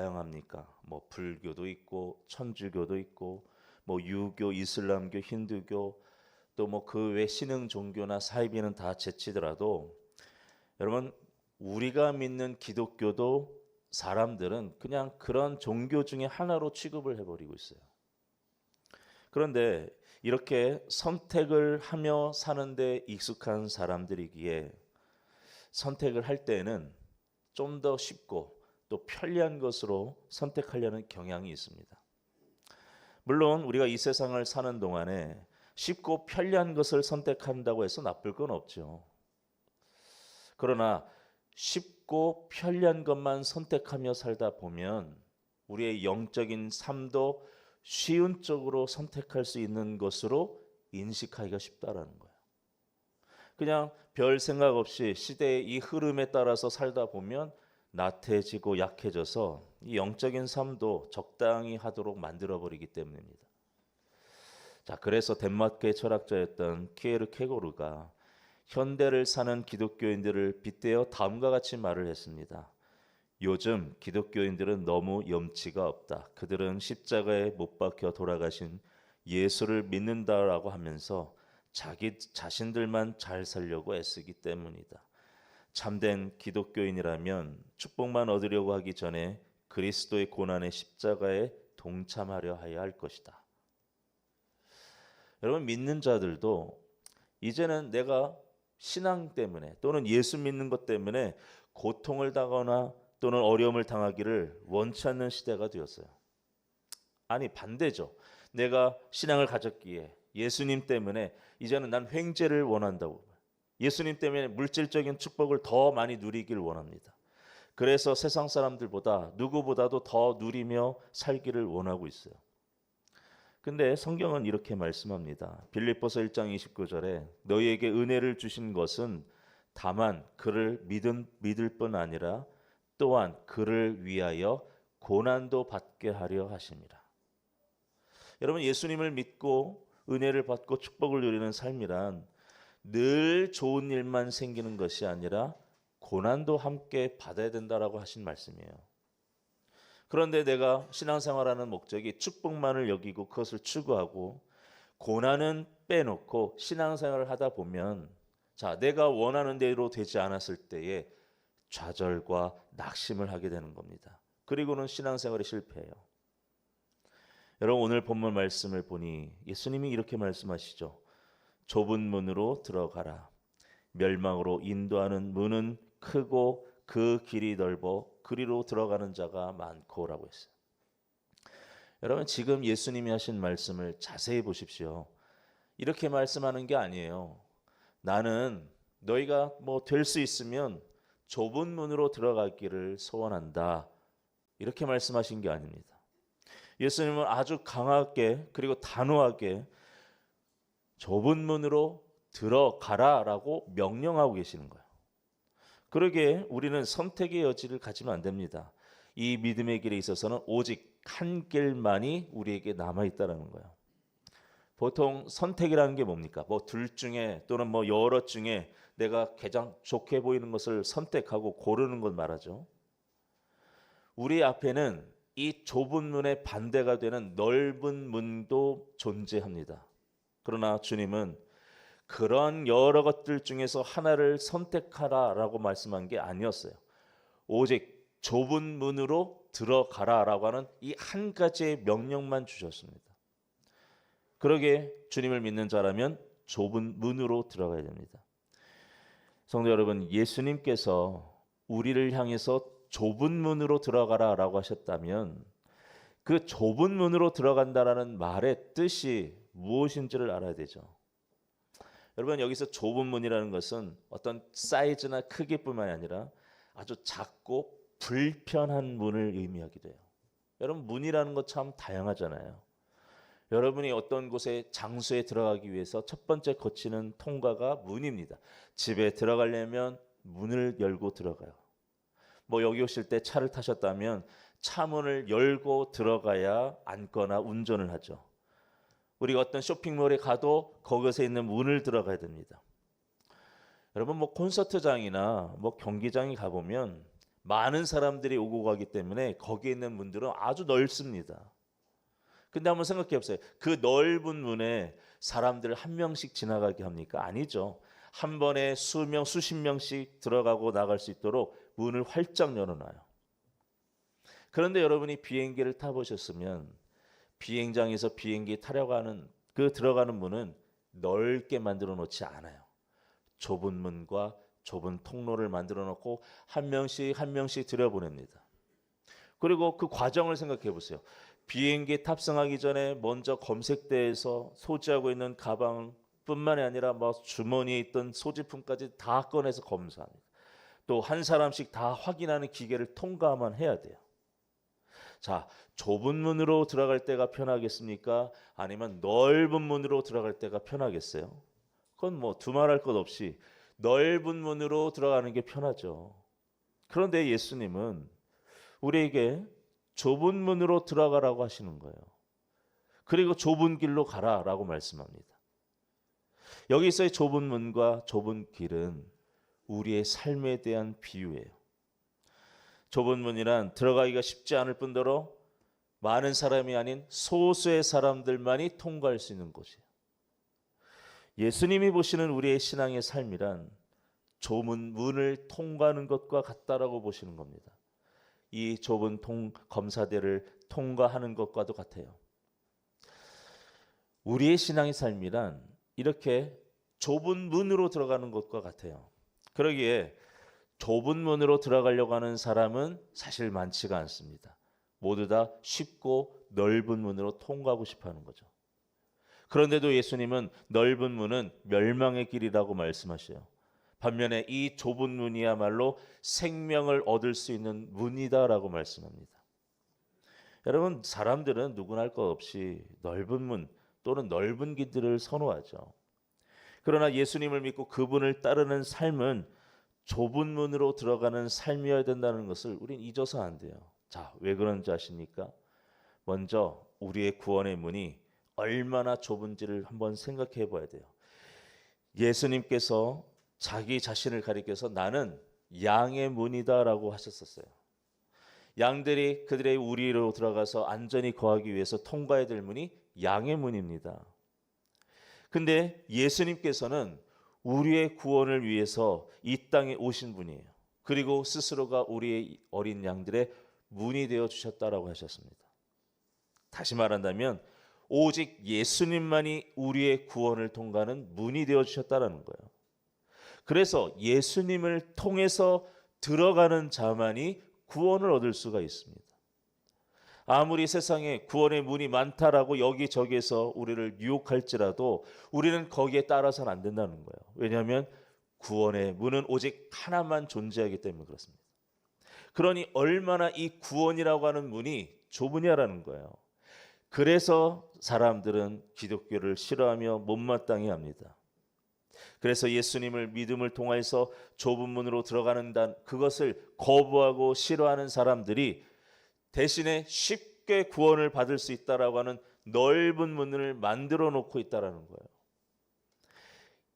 다양합니까? 뭐 불교도 있고 천주교도 있고 뭐 유교, 이슬람교, 힌두교 또 뭐 그 외 신흥 종교나 사이비는 다 제치더라도 여러분 우리가 믿는 기독교도 사람들은 그냥 그런 종교 중에 하나로 취급을 해버리고 있어요. 그런데 이렇게 선택을 하며 사는데 익숙한 사람들이기에 선택을 할 때는 좀 더 쉽고 또 편리한 것으로 선택하려는 경향이 있습니다. 물론 우리가 이 세상을 사는 동안에 쉽고 편리한 것을 선택한다고 해서 나쁠 건 없죠. 그러나 쉽고 편리한 것만 선택하며 살다 보면 우리의 영적인 삶도 쉬운 쪽으로 선택할 수 있는 것으로 인식하기가 쉽다라는 거예요. 그냥 별 생각 없이 시대의 이 흐름에 따라서 살다 보면 나태해지고 약해져서 이 영적인 삶도 적당히 하도록 만들어 버리기 때문입니다. 자, 그래서 덴마크의 철학자였던 키에르 케고르가 현대를 사는 기독교인들을 빗대어 다음과 같이 말을 했습니다. 요즘 기독교인들은 너무 염치가 없다. 그들은 십자가에 못 박혀 돌아가신 예수를 믿는다라고 하면서 자기 자신들만 잘 살려고 애쓰기 때문이다. 참된 기독교인이라면 축복만 얻으려고 하기 전에 그리스도의 고난의 십자가에 동참하려 하여야 할 것이다. 여러분 믿는 자들도 이제는 내가 신앙 때문에 또는 예수 믿는 것 때문에 고통을 당하거나 또는 어려움을 당하기를 원치 않는 시대가 되었어요. 아니 반대죠. 내가 신앙을 가졌기에 예수님 때문에 이제는 난 횡재를 원한다고. 예수님 때문에 물질적인 축복을 더 많이 누리길 원합니다. 그래서 세상 사람들보다 누구보다도 더 누리며 살기를 원하고 있어요. 근데 성경은 이렇게 말씀합니다. 빌립보서 1장 29절에 너희에게 은혜를 주신 것은 다만 그를 믿은 믿을 뿐 아니라 또한 그를 위하여 고난도 받게 하려 하십니다. 여러분 예수님을 믿고 은혜를 받고 축복을 누리는 삶이란 늘 좋은 일만 생기는 것이 아니라 고난도 함께 받아야 된다라고 하신 말씀이에요. 그런데 내가 신앙생활하는 목적이 축복만을 여기고 그것을 추구하고 고난은 빼놓고 신앙생활을 하다 보면 자 내가 원하는 대로 되지 않았을 때에 좌절과 낙심을 하게 되는 겁니다. 그리고는 신앙생활이 실패해요. 여러분 오늘 본문 말씀을 보니 예수님이 이렇게 말씀하시죠. 좁은 문으로 들어가라. 멸망으로 인도하는 문은 크고 그 길이 넓어 그리로 들어가는 자가 많고라고 했어요. 여러분 지금 예수님이 하신 말씀을 자세히 보십시오. 이렇게 말씀하는 게 아니에요. 나는 너희가 뭐 될 수 있으면 좁은 문으로 들어가기를 소원한다. 이렇게 말씀하신 게 아닙니다. 예수님은 아주 강하게 그리고 단호하게 좁은 문으로 들어가라라고 명령하고 계시는 거예요. 그러게 우리는 선택의 여지를 가지면 안 됩니다. 이 믿음의 길에 있어서는 오직 한 길만이 우리에게 남아 있다라는 거예요. 보통 선택이라는 게 뭡니까? 뭐 둘 중에 또는 뭐 여러 중에 내가 가장 좋게 보이는 것을 선택하고 고르는 것 말하죠. 우리 앞에는 이 좁은 문의 반대가 되는 넓은 문도 존재합니다. 그러나 주님은 그런 여러 것들 중에서 하나를 선택하라라고 말씀한 게 아니었어요. 오직 좁은 문으로 들어가라라고 하는 이 한 가지의 명령만 주셨습니다. 그러게 주님을 믿는 자라면 좁은 문으로 들어가야 됩니다. 성도 여러분, 예수님께서 우리를 향해서 좁은 문으로 들어가라라고 하셨다면 그 좁은 문으로 들어간다라는 말의 뜻이 무엇인지를 알아야 되죠. 여러분 여기서 좁은 문이라는 것은 어떤 사이즈나 크기뿐만이 아니라 아주 작고 불편한 문을 의미하기도 해요. 여러분 문이라는 것 참 다양하잖아요. 여러분이 어떤 곳에 장소에 들어가기 위해서 첫 번째 거치는 통과가 문입니다. 집에 들어가려면 문을 열고 들어가요. 뭐 여기 오실 때 차를 타셨다면 차 문을 열고 들어가야 앉거나 운전을 하죠. 우리가 어떤 쇼핑몰에 가도 거기서 있는 문을 들어가야 됩니다. 여러분 뭐 콘서트장이나 뭐 경기장에 가보면 많은 사람들이 오고 가기 때문에 거기에 있는 문들은 아주 넓습니다. 근데 한번 생각해 보세요. 그 넓은 문에 사람들 한 명씩 지나가게 합니까? 아니죠. 한 번에 수명 수십 명씩 들어가고 나갈 수 있도록 문을 활짝 열어놔요. 그런데 여러분이 비행기를 타보셨으면 비행장에서 비행기 타려고 하는 그 들어가는 문은 넓게 만들어 놓지 않아요. 좁은 문과 좁은 통로를 만들어 놓고 한 명씩 한 명씩 들여보냅니다. 그리고 그 과정을 생각해 보세요. 비행기 탑승하기 전에 먼저 검색대에서 소지하고 있는 가방뿐만이 아니라 뭐 주머니에 있던 소지품까지 다 꺼내서 검사합니다. 또 한 사람씩 다 확인하는 기계를 통과만 해야 돼요. 자, 좁은 문으로 들어갈 때가 편하겠습니까? 아니면 넓은 문으로 들어갈 때가 편하겠어요? 그건 뭐 두말할 것 없이 넓은 문으로 들어가는 게 편하죠. 그런데 예수님은 우리에게 좁은 문으로 들어가라고 하시는 거예요. 그리고 좁은 길로 가라라고 말씀합니다. 여기서의 좁은 문과 좁은 길은 우리의 삶에 대한 비유예요. 좁은 문이란 들어가기가 쉽지 않을 뿐더러 많은 사람이 아닌 소수의 사람들만이 통과할 수 있는 곳이에요. 예수님이 보시는 우리의 신앙의 삶이란 좁은 문을 통과하는 것과 같다라고 보시는 겁니다. 이 좁은 통, 검사대를 통과하는 것과도 같아요. 우리의 신앙의 삶이란 이렇게 좁은 문으로 들어가는 것과 같아요. 그러기에 좁은 문으로 들어가려고 하는 사람은 사실 많지가 않습니다. 모두 다 쉽고 넓은 문으로 통과하고 싶어 하는 거죠. 그런데도 예수님은 넓은 문은 멸망의 길이라고 말씀하셔요. 반면에 이 좁은 문이야말로 생명을 얻을 수 있는 문이다라고 말씀합니다. 여러분 사람들은 누구나 할 것 없이 넓은 문 또는 넓은 길들을 선호하죠. 그러나 예수님을 믿고 그분을 따르는 삶은 좁은 문으로 들어가는 삶이어야 된다는 것을 우린 잊어서 안 돼요. 자, 왜 그런지 아십니까? 먼저 우리의 구원의 문이 얼마나 좁은지를 한번 생각해 봐야 돼요. 예수님께서 자기 자신을 가리켜서 나는 양의 문이다라고 하셨었어요. 양들이 그들의 우리로 들어가서 안전히 거하기 위해서 통과해야 될 문이 양의 문입니다. 근데 예수님께서는 우리의 구원을 위해서 이 땅에 오신 분이에요. 그리고 스스로가 우리의 어린 양들의 문이 되어 주셨다라고 하셨습니다. 다시 말한다면 오직 예수님만이 우리의 구원을 통과하는 문이 되어 주셨다라는 거예요. 그래서 예수님을 통해서 들어가는 자만이 구원을 얻을 수가 있습니다. 아무리 세상에 구원의 문이 많다라고 여기저기에서 우리를 유혹할지라도 우리는 거기에 따라서는 안 된다는 거예요. 왜냐하면 구원의 문은 오직 하나만 존재하기 때문에 그렇습니다. 그러니 얼마나 이 구원이라고 하는 문이 좁으냐라는 거예요. 그래서 사람들은 기독교를 싫어하며 못마땅해 합니다. 그래서 예수님을 믿음을 통해서 좁은 문으로 들어가는 단 그것을 거부하고 싫어하는 사람들이 대신에 쉽게 구원을 받을 수 있다라고 하는 넓은 문을 만들어 놓고 있다라는 거예요.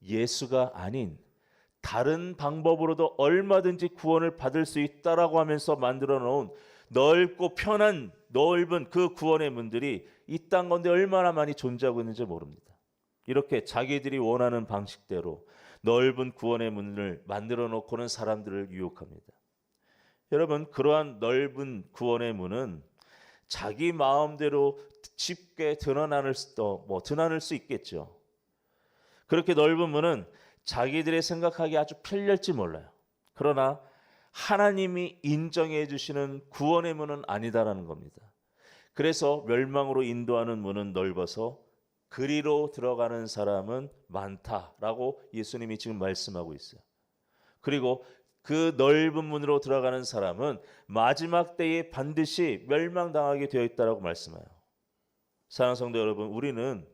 예수가 아닌 다른 방법으로도 얼마든지 구원을 받을 수 있다라고 하면서 만들어 놓은 넓고 편한 넓은 그 구원의 문들이 이땅 가운데 얼마나 많이 존재하고 있는지 모릅니다. 이렇게 자기들이 원하는 방식대로 넓은 구원의 문을 만들어 놓고는 사람들을 유혹합니다. 여러분 그러한 넓은 구원의 문은 자기 마음대로 쉽게 드러나는 뭐 드러날 수 있겠죠. 그렇게 넓은 문은 자기들의 생각하기 아주 편리할지 몰라요. 그러나 하나님이 인정해 주시는 구원의 문은 아니다라는 겁니다. 그래서 멸망으로 인도하는 문은 넓어서 그리로 들어가는 사람은 많다라고 예수님이 지금 말씀하고 있어요. 그리고 그 넓은 문으로 들어가는 사람은 마지막 때에 반드시 멸망당하게 되어 있다라고 말씀해요. 사랑하는 성도 여러분, 우리는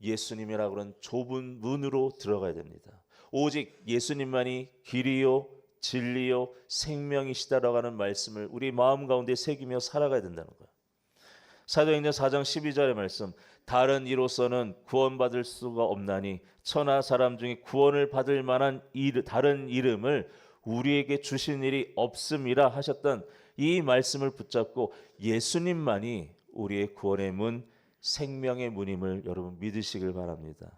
예수님이라고 하는 좁은 문으로 들어가야 됩니다. 오직 예수님만이 길이요 진리요 생명이시다라고 하는 말씀을 우리 마음 가운데 새기며 살아가야 된다는 거예요. 사도행전 4장 12절의 말씀 다른 이로서는 구원받을 수가 없나니 천하 사람 중에 구원을 받을 만한 일, 다른 이름을 우리에게 주신 일이 없음이라 하셨던 이 말씀을 붙잡고 예수님만이 우리의 구원의 문, 생명의 문임을 여러분 믿으시길 바랍니다.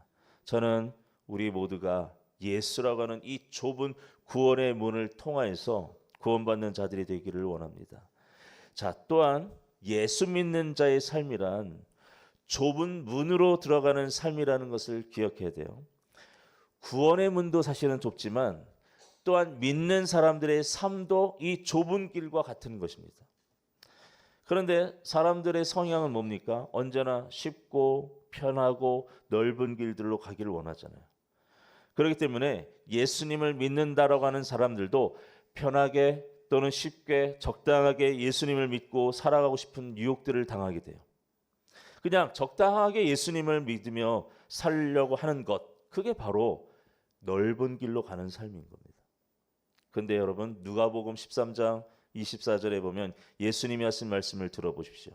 저는 우리 모두가 예수라고 하는 이 좁은 구원의 문을 통하여서 구원받는 자들이 되기를 원합니다. 자, 또한 예수 믿는 자의 삶이란 좁은 문으로 들어가는 삶이라는 것을 기억해야 돼요. 구원의 문도 사실은 좁지만 또한 믿는 사람들의 삶도 이 좁은 길과 같은 것입니다. 그런데 사람들의 성향은 뭡니까? 언제나 쉽고 편하고 넓은 길들로 가기를 원하잖아요. 그렇기 때문에 예수님을 믿는다라고 하는 사람들도 편하게 또는 쉽게 적당하게 예수님을 믿고 살아가고 싶은 유혹들을 당하게 돼요. 그냥 적당하게 예수님을 믿으며 살려고 하는 것, 그게 바로 넓은 길로 가는 삶인 겁니다. 근데 여러분 누가복음 13장 24절에 보면 예수님이 하신 말씀을 들어보십시오.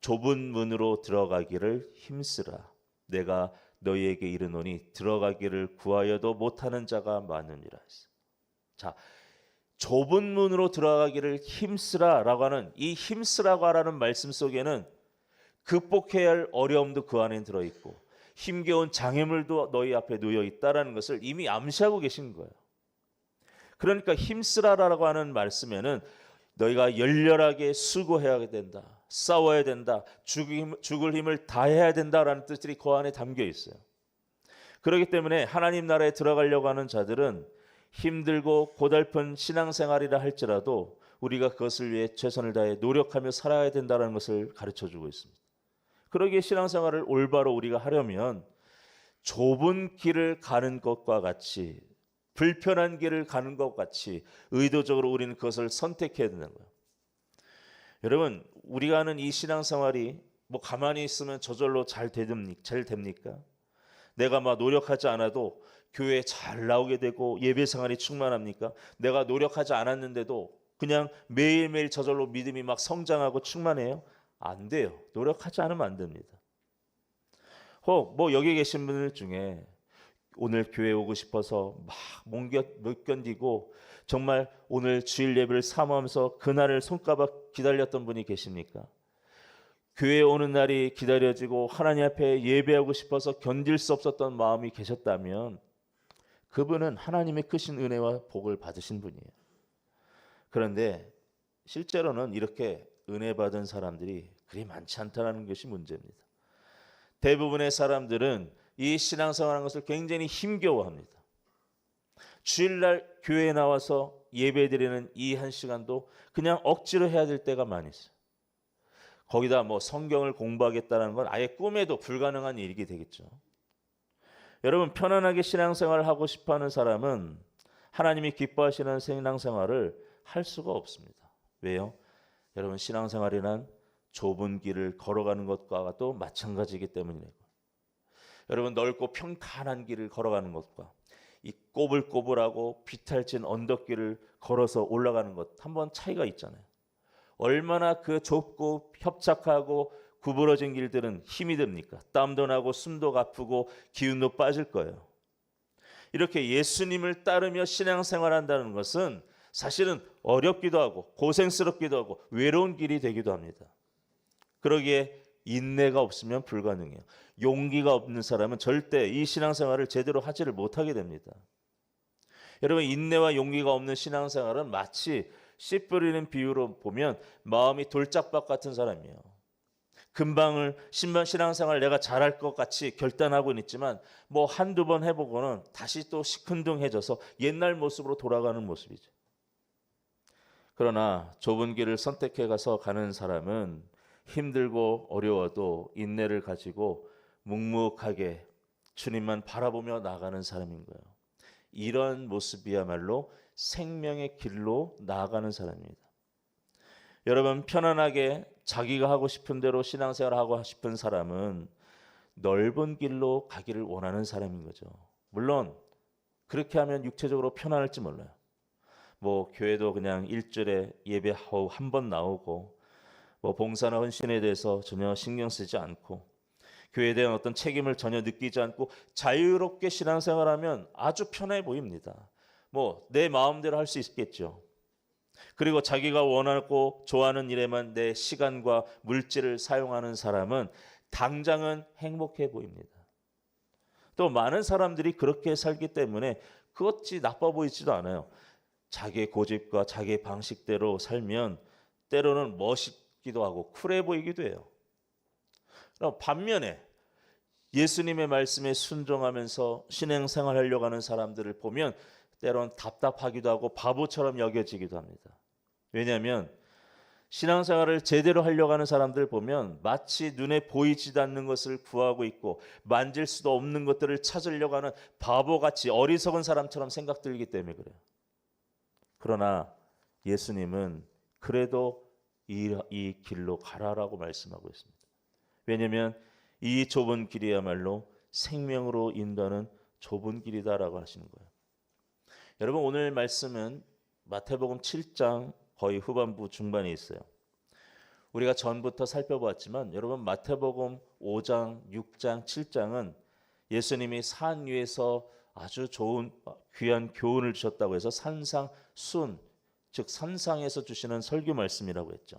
좁은 문으로 들어가기를 힘쓰라. 내가 너희에게 이르노니 들어가기를 구하여도 못하는 자가 많으니라. 자, 좁은 문으로 들어가기를 힘쓰라라고 하는 이 힘쓰라고 하라는 말씀 속에는 극복해야 할 어려움도 그 안에 들어 있고 힘겨운 장애물도 너희 앞에 놓여 있다라는 것을 이미 암시하고 계신 거예요. 그러니까 힘쓰라라고 하는 말씀에는 너희가 열렬하게 수고해야 된다. 싸워야 된다. 죽을 힘을 다해야 된다라는 뜻들이 그 안에 담겨 있어요. 그렇기 때문에 하나님 나라에 들어가려고 하는 자들은 힘들고 고달픈 신앙생활이라 할지라도 우리가 그것을 위해 최선을 다해 노력하며 살아야 된다는 것을 가르쳐 주고 있습니다. 그러기에 신앙생활을 올바로 우리가 하려면 좁은 길을 가는 것과 같이 불편한 길을 가는 것 같이 의도적으로 우리는 그것을 선택해야 된다는 거예요. 여러분, 우리가 하는 이 신앙생활이 뭐 가만히 있으면 저절로 잘 됩니까? 내가 막 노력하지 않아도 교회에 잘 나오게 되고 예배 생활이 충만합니까? 내가 노력하지 않았는데도 그냥 매일매일 저절로 믿음이 막 성장하고 충만해요? 안 돼요. 노력하지 않으면 안 됩니다. 혹 뭐 여기 계신 분들 중에 오늘 교회 오고 싶어서 막못 견디고 정말 오늘 주일 예배를 사모하면서 그날을 손가락 기다렸던 분이 계십니까? 교회 오는 날이 기다려지고 하나님 앞에 예배하고 싶어서 견딜 수 없었던 마음이 계셨다면 그분은 하나님의 크신 은혜와 복을 받으신 분이에요. 그런데 실제로는 이렇게 은혜 받은 사람들이 그리 많지 않다는 것이 문제입니다. 대부분의 사람들은 이 신앙생활하는 것을 굉장히 힘겨워합니다. 주일날 교회에 나와서 예배드리는 이 한 시간도 그냥 억지로 해야 될 때가 많이 있어요. 거기다 뭐 성경을 공부하겠다는 건 아예 꿈에도 불가능한 일이 되겠죠. 여러분 편안하게 신앙생활을 하고 싶어하는 사람은 하나님이 기뻐하시는 신앙생활을 할 수가 없습니다. 왜요? 여러분 신앙생활이란 좁은 길을 걸어가는 것과 또 마찬가지이기 때문이에요. 여러분 넓고 평탄한 길을 걸어가는 것과 이 꼬불꼬불하고 비탈진 언덕길을 걸어서 올라가는 것 한 번 차이가 있잖아요. 얼마나 그 좁고 협착하고 구부러진 길들은 힘이 듭니까? 땀도 나고 숨도 가쁘고 기운도 빠질 거예요. 이렇게 예수님을 따르며 신앙생활한다는 것은 사실은 어렵기도 하고 고생스럽기도 하고 외로운 길이 되기도 합니다. 그러기에 인내가 없으면 불가능해요. 용기가 없는 사람은 절대 이 신앙생활을 제대로 하지를 못하게 됩니다. 여러분 인내와 용기가 없는 신앙생활은 마치 씨 뿌리는 비유로 보면 마음이 돌짝박 같은 사람이에요. 금방을 신방 신앙생활 내가 잘할 것 같이 결단하고 있지만 뭐 한두 번 해보고는 다시 또 시큰둥해져서 옛날 모습으로 돌아가는 모습이죠. 그러나 좁은 길을 선택해 가서 가는 사람은 힘들고 어려워도 인내를 가지고 묵묵하게 주님만 바라보며 나가는 사람인 거예요. 이런 모습이야말로 생명의 길로 나아가는 사람입니다. 여러분 편안하게 자기가 하고 싶은 대로 신앙생활 하고 싶은 사람은 넓은 길로 가기를 원하는 사람인 거죠. 물론 그렇게 하면 육체적으로 편안할지 몰라요. 뭐 교회도 그냥 일주일에 예배하고 한번 나오고 뭐 봉사나 헌신에 대해서 전혀 신경 쓰지 않고 교회에 대한 어떤 책임을 전혀 느끼지 않고 자유롭게 신앙생활하면 아주 편해 보입니다. 뭐 내 마음대로 할 수 있겠죠. 그리고 자기가 원하고 좋아하는 일에만 내 시간과 물질을 사용하는 사람은 당장은 행복해 보입니다. 또 많은 사람들이 그렇게 살기 때문에 그것이 나빠 보이지도 않아요. 자기의 고집과 자기의 방식대로 살면 때로는 멋있기도 하고 쿨해 보이기도 해요. 반면에 예수님의 말씀에 순종하면서 신앙생활 하려고 하는 사람들을 보면 때론 답답하기도 하고 바보처럼 여겨지기도 합니다. 왜냐하면 신앙생활을 제대로 하려고 하는 사람들 보면 마치 눈에 보이지도 않는 것을 구하고 있고 만질 수도 없는 것들을 찾으려고 하는 바보같이 어리석은 사람처럼 생각 들기 때문에 그래요. 그러나 예수님은 그래도 이, 이 길로 가라라고 말씀하고 있습니다. 왜냐하면 이 좁은 길이야말로 생명으로 인도하는 좁은 길이다라고 하시는 거예요. 여러분 오늘 말씀은 마태복음 7장 거의 후반부 중반에 있어요. 우리가 전부터 살펴보았지만 여러분 마태복음 5장, 6장, 7장은 예수님이 산 위에서 아주 좋은 귀한 교훈을 주셨다고 해서 산상 순, 즉 산상에서 주시는 설교 말씀이라고 했죠.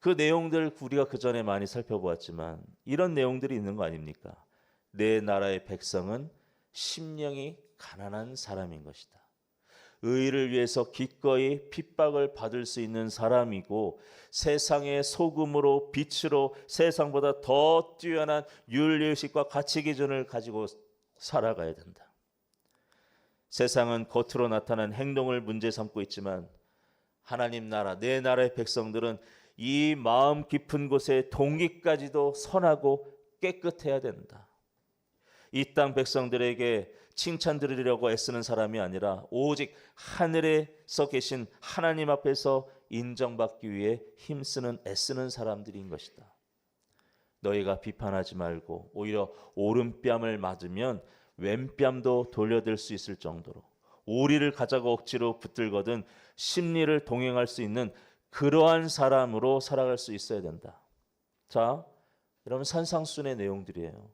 그 내용들 우리가 그 전에 많이 살펴보았지만 이런 내용들이 있는 거 아닙니까? 내 나라의 백성은 심령이 가난한 사람인 것이다. 의를 위해서 기꺼이 핍박을 받을 수 있는 사람이고 세상의 소금으로 빛으로 세상보다 더 뛰어난 윤리의식과 가치 기준을 가지고 살아가야 된다. 세상은 겉으로 나타난 행동을 문제 삼고 있지만 하나님 나라 내 나라의 백성들은 이 마음 깊은 곳의 동기까지도 선하고 깨끗해야 된다. 이 땅 백성들에게 칭찬 들으려고 애쓰는 사람이 아니라 오직 하늘에서 계신 하나님 앞에서 인정받기 위해 힘쓰는 애쓰는 사람들인 것이다. 너희가 비판하지 말고 오히려 오른뺨을 맞으면 왼뺨도 돌려들 수 있을 정도로 오리를 가자고 억지로 붙들거든 심리를 동행할 수 있는 그러한 사람으로 살아갈 수 있어야 된다. 자, 여러분 산상순의 내용들이에요.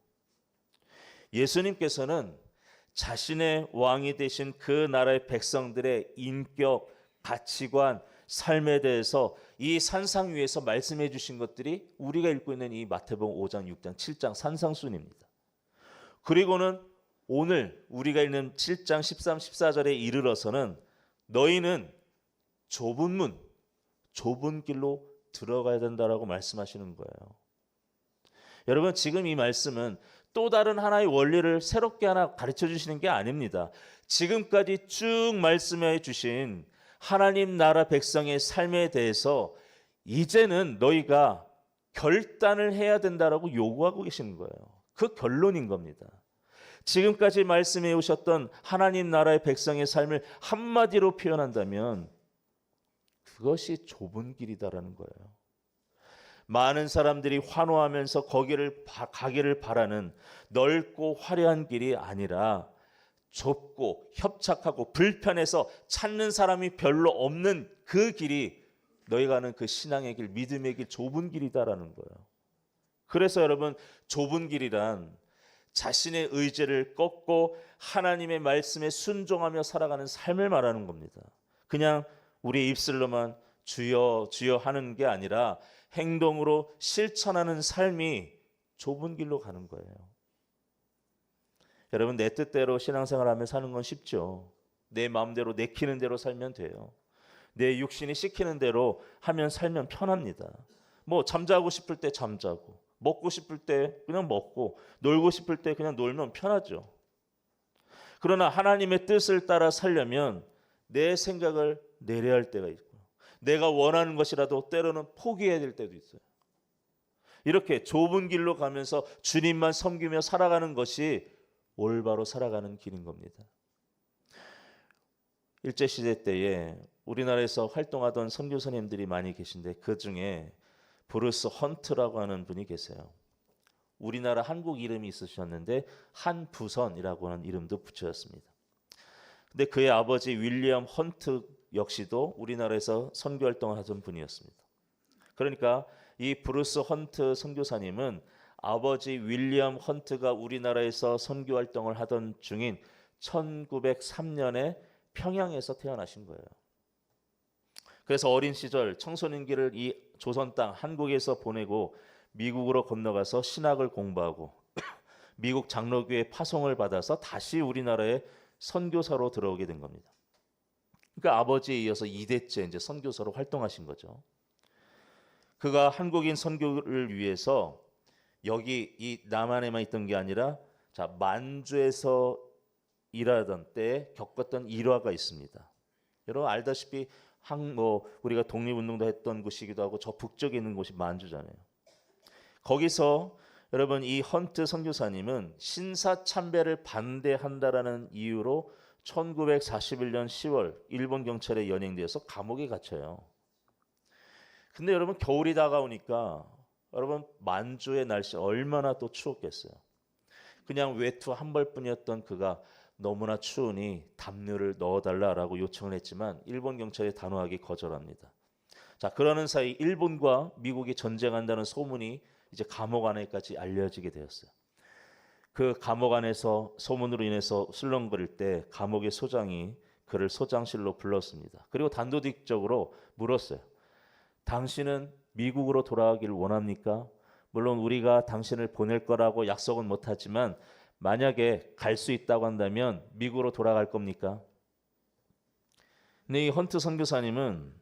예수님께서는 자신의 왕이 되신 그 나라의 백성들의 인격, 가치관, 삶에 대해서 이 산상 위에서 말씀해 주신 것들이 우리가 읽고 있는 이 마태복음 5장, 6장, 7장 산상순입니다. 그리고는 오늘 우리가 읽는 7장 13, 14절에 이르러서는 너희는 좁은 문, 좁은 길로 들어가야 된다라고 말씀하시는 거예요. 여러분 지금 이 말씀은 또 다른 하나의 원리를 새롭게 하나 가르쳐 주시는 게 아닙니다. 지금까지 쭉 말씀해 주신 하나님 나라 백성의 삶에 대해서 이제는 너희가 결단을 해야 된다라고 요구하고 계시는 거예요. 그 결론인 겁니다. 지금까지 말씀해 오셨던 하나님 나라의 백성의 삶을 한마디로 표현한다면 그것이 좁은 길이다라는 거예요. 많은 사람들이 환호하면서 거기를 가기를 바라는 넓고 화려한 길이 아니라 좁고 협착하고 불편해서 찾는 사람이 별로 없는 그 길이 너희가 하는 그 신앙의 길, 믿음의 길, 좁은 길이다라는 거예요. 그래서 여러분 좁은 길이란 자신의 의지를 꺾고 하나님의 말씀에 순종하며 살아가는 삶을 말하는 겁니다. 그냥 우리 입술로만 주여 주여 하는 게 아니라 행동으로 실천하는 삶이 좁은 길로 가는 거예요. 여러분 내 뜻대로 신앙생활하며 사는 건 쉽죠. 내 마음대로 내키는 대로 살면 돼요. 내 육신이 시키는 대로 하면 살면 편합니다. 뭐 잠자고 싶을 때 잠자고 먹고 싶을 때 그냥 먹고 놀고 싶을 때 그냥 놀면 편하죠. 그러나 하나님의 뜻을 따라 살려면 내 생각을 내려야 할 때가 있고 내가 원하는 것이라도 때로는 포기해야 될 때도 있어요. 이렇게 좁은 길로 가면서 주님만 섬기며 살아가는 것이 올바로 살아가는 길인 겁니다. 일제 시대 때에 우리나라에서 활동하던 선교사님들이 많이 계신데 그 중에 브루스 헌트라고 하는 분이 계세요. 우리나라 한국 이름이 있으셨는데 한부선이라고 하는 이름도 붙여졌습니다. 근데 그의 아버지 윌리엄 헌트 역시도 우리나라에서 선교 활동을 하던 분이었습니다. 그러니까 이 브루스 헌트 선교사님은 아버지 윌리엄 헌트가 우리나라에서 선교 활동을 하던 중인 1903년에 평양에서 태어나신 거예요. 그래서 어린 시절 청소년기를 이 조선 땅 한국에서 보내고 미국으로 건너가서 신학을 공부하고 미국 장로교회 파송을 받아서 다시 우리나라에 선교사로 들어오게 된 겁니다. 그러니까 아버지에 이어서 2대째 이제 선교사로 활동하신 거죠. 그가 한국인 선교를 위해서 여기 이 남한에만 있던 게 아니라 자 만주에서 일하던 때 겪었던 일화가 있습니다. 여러분 알다시피 한뭐 우리가 독립운동도 했던 곳이기도 하고 저 북쪽에 있는 곳이 만주잖아요. 거기서 여러분 이 헌트 선교사님은 신사 참배를 반대한다라는 이유로 1941년 10월 일본 경찰에 연행되어서 감옥에 갇혀요. 근데 여러분 겨울이 다가오니까 여러분 만주의 날씨 얼마나 또 추웠겠어요. 그냥 외투 한 벌뿐이었던 그가 너무나 추우니 담요를 넣어달라라고 요청을 했지만 일본 경찰이 단호하게 거절합니다. 자 그러는 사이 일본과 미국이 전쟁한다는 소문이 이제 감옥 안에까지 알려지게 되었어요. 그 감옥 안에서 소문으로 인해서 술렁거릴 때 감옥의 소장이 그를 소장실로 불렀습니다. 그리고 단도직적으로 물었어요. 당신은 미국으로 돌아가기를 원합니까? 물론 우리가 당신을 보낼 거라고 약속은 못하지만 만약에 갈 수 있다고 한다면 미국으로 돌아갈 겁니까? 근데 이 헌트 선교사님은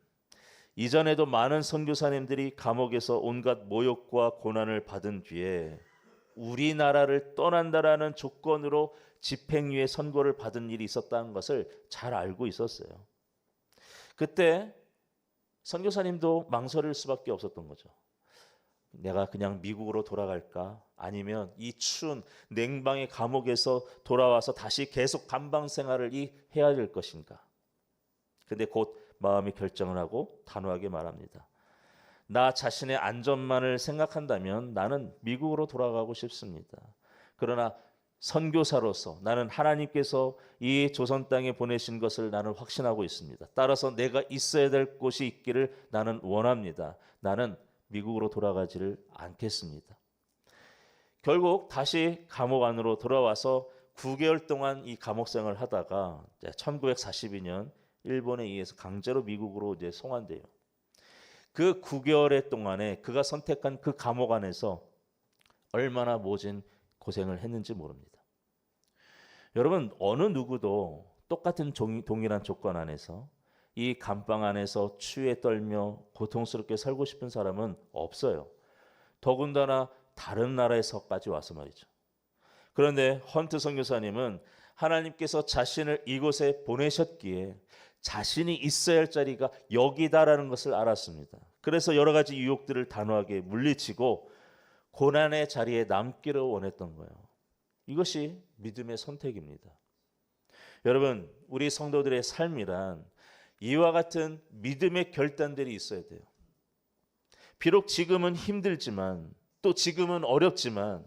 이전에도 많은 선교사님들이 감옥에서 온갖 모욕과 고난을 받은 뒤에 우리나라를 떠난다라는 조건으로 집행유예 선고를 받은 일이 있었다는 것을 잘 알고 있었어요. 그때 선교사님도 망설일 수밖에 없었던 거죠. 내가 그냥 미국으로 돌아갈까? 아니면 이 추운 냉방의 감옥에서 돌아와서 다시 계속 감방 생활을 이 해야 될 것인가? 근데 곧 마음이 결정을 하고 단호하게 말합니다. 나 자신의 안전만을 생각한다면 나는 미국으로 돌아가고 싶습니다. 그러나 선교사로서 나는 하나님께서 이 조선 땅에 보내신 것을 나는 확신하고 있습니다. 따라서 내가 있어야 될 곳이 있기를 나는 원합니다. 나는 미국으로 돌아가지를 않겠습니다. 결국 다시 감옥 안으로 돌아와서 9개월 동안 이 감옥 생활을 하다가 1942년 일본에 의해서 강제로 미국으로 이제 송환돼요. 그 9개월의 동안에 그가 선택한 그 감옥 안에서 얼마나 모진 고생을 했는지 모릅니다. 여러분 어느 누구도 똑같은 동일한 조건 안에서 이 감방 안에서 추위에 떨며 고통스럽게 살고 싶은 사람은 없어요. 더군다나 다른 나라에서까지 와서 말이죠. 그런데 헌트 선교사님은 하나님께서 자신을 이곳에 보내셨기에 자신이 있어야 할 자리가 여기다라는 것을 알았습니다. 그래서 여러 가지 유혹들을 단호하게 물리치고 고난의 자리에 남기를 원했던 거예요. 이것이 믿음의 선택입니다. 여러분, 우리 성도들의 삶이란 이와 같은 믿음의 결단들이 있어야 돼요. 비록 지금은 힘들지만 또 지금은 어렵지만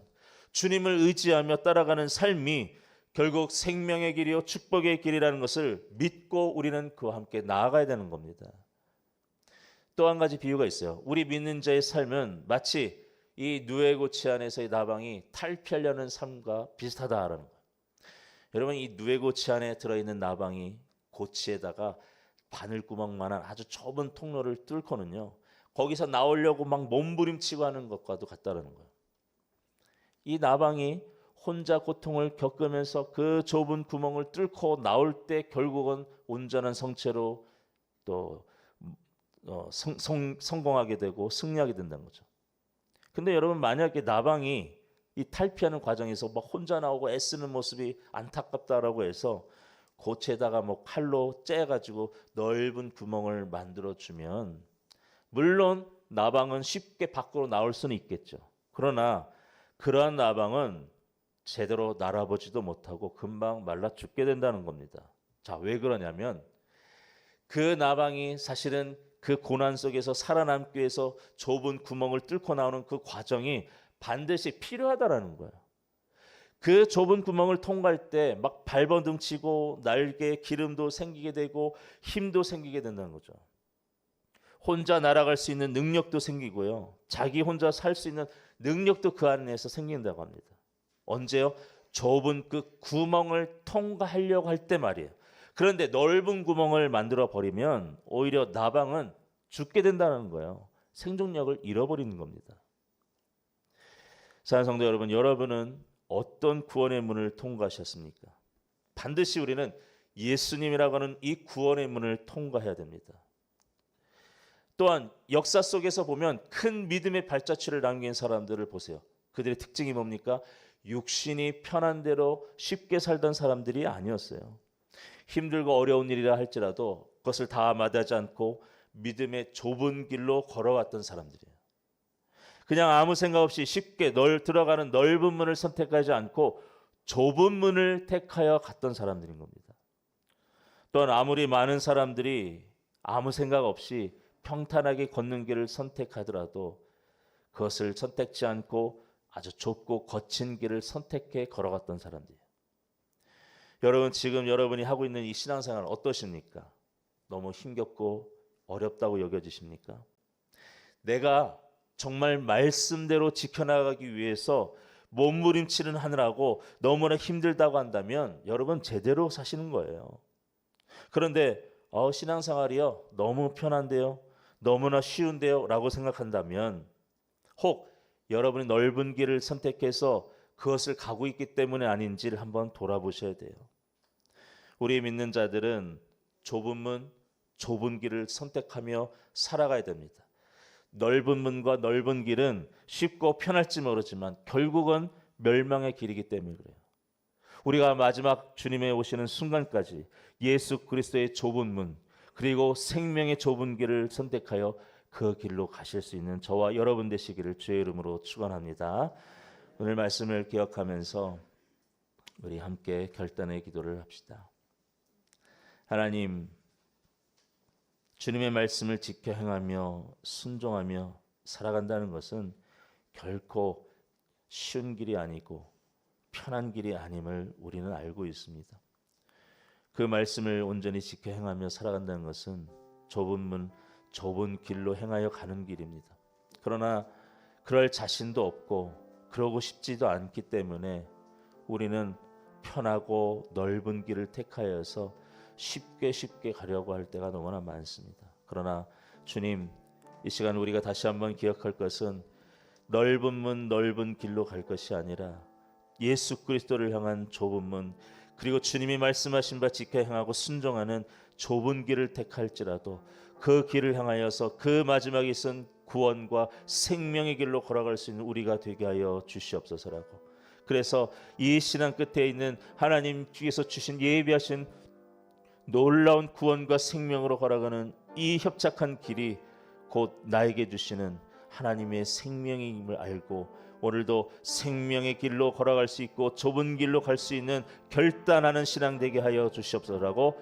주님을 의지하며 따라가는 삶이 결국 생명의 길이요 축복의 길이라는 것을 믿고 우리는 그와 함께 나아가야 되는 겁니다. 또 한 가지 비유가 있어요. 우리 믿는 자의 삶은 마치 이 누에고치 안에서의 나방이 탈피하려는 삶과 비슷하다라는 거예요. 여러분 이 누에고치 안에 들어있는 나방이 고치에다가 바늘구멍만한 아주 좁은 통로를 뚫고는요. 거기서 나오려고 막 몸부림치고 하는 것과도 같다는 거예요. 이 나방이 혼자 고통을 겪으면서 그 좁은 구멍을 뚫고 나올 때 결국은 온전한 성체로 또 어, 성, 성, 성공하게 되고 승리하게 된다는 거죠. 근데 여러분 만약에 나방이 이 탈피하는 과정에서 막 혼자 나오고 애쓰는 모습이 안타깝다라고 해서 고체에다가 뭐 칼로 째가지고 넓은 구멍을 만들어 주면 물론 나방은 쉽게 밖으로 나올 수는 있겠죠. 그러나 그러한 나방은 제대로 날아보지도 못하고 금방 말라 죽게 된다는 겁니다. 자, 왜 그러냐면 그 나방이 사실은 그 고난 속에서 살아남기 위해서 좁은 구멍을 뚫고 나오는 그 과정이 반드시 필요하다라는 거예요. 그 좁은 구멍을 통과할 때 막 발버둥 치고 날개 기름도 생기게 되고 힘도 생기게 된다는 거죠. 혼자 날아갈 수 있는 능력도 생기고요. 자기 혼자 살 수 있는 능력도 그 안에서 생긴다고 합니다. 언제요? 좁은 그 구멍을 통과하려고 할 때 말이에요. 그런데 넓은 구멍을 만들어 버리면 오히려 나방은 죽게 된다는 거예요. 생존력을 잃어버리는 겁니다. 사랑하는 성도 여러분, 여러분은 어떤 구원의 문을 통과하셨습니까? 반드시 우리는 예수님이라고 하는 이 구원의 문을 통과해야 됩니다. 또한 역사 속에서 보면 큰 믿음의 발자취를 남긴 사람들을 보세요. 그들의 특징이 뭡니까? 육신이 편한 대로 쉽게 살던 사람들이 아니었어요. 힘들고 어려운 일이라 할지라도 그것을 다 마다하지 않고 믿음의 좁은 길로 걸어왔던 사람들이에요. 그냥 아무 생각 없이 쉽게 널 들어가는 넓은 문을 선택하지 않고 좁은 문을 택하여 갔던 사람들인 겁니다. 또한 아무리 많은 사람들이 아무 생각 없이 평탄하게 걷는 길을 선택하더라도 그것을 선택지 않고 아주 좁고 거친 길을 선택해 걸어갔던 사람들이에요. 여러분 지금 여러분이 하고 있는 이 신앙생활 어떠십니까? 너무 힘겹고 어렵다고 여겨지십니까? 내가 정말 말씀대로 지켜나가기 위해서 몸부림치는 하느라고 너무나 힘들다고 한다면 여러분 제대로 사시는 거예요. 그런데 어, 신앙생활이요 너무 편한데요, 너무나 쉬운데요라고 생각한다면 혹 여러분이 넓은 길을 선택해서 그것을 가고 있기 때문에 아닌지를 한번 돌아보셔야 돼요. 우리 믿는 자들은 좁은 문, 좁은 길을 선택하며 살아가야 됩니다. 넓은 문과 넓은 길은 쉽고 편할지 모르지만 결국은 멸망의 길이기 때문에 그래요. 우리가 마지막 주님의 오시는 순간까지 예수 그리스도의 좁은 문 그리고 생명의 좁은 길을 선택하여 그 길로 가실 수 있는 저와 여러분 되시기를 주의 이름으로 축원합니다. 오늘 말씀을 기억하면서 우리 함께 결단의 기도를 합시다. 하나님 주님의 말씀을 지켜 행하며 순종하며 살아간다는 것은 결코 쉬운 길이 아니고 편한 길이 아님을 우리는 알고 있습니다. 그 말씀을 온전히 지켜 행하며 살아간다는 것은 좁은 문, 좁은 길로 행하여 가는 길입니다. 그러나 그럴 자신도 없고 그러고 싶지도 않기 때문에 우리는 편하고 넓은 길을 택하여서 쉽게 쉽게 가려고 할 때가 너무나 많습니다. 그러나 주님 이 시간 우리가 다시 한번 기억할 것은 넓은 문 넓은 길로 갈 것이 아니라 예수 그리스도를 향한 좁은 문 그리고 주님이 말씀하신 바 지켜 행하고 순종하는 좁은 길을 택할지라도 그 길을 향하여서 그 마지막에 있은 구원과 생명의 길로 걸어갈 수 있는 우리가 되게 하여 주시옵소서라고. 그래서 이 신앙 끝에 있는 하나님께서 주신 예비하신 놀라운 구원과 생명으로 걸어가는 이 협착한 길이 곧 나에게 주시는 하나님의 생명임을 알고 오늘도 생명의 길로 걸어갈 수 있고 좁은 길로 갈 수 있는 결단하는 신앙 되게 하여 주시옵소서라고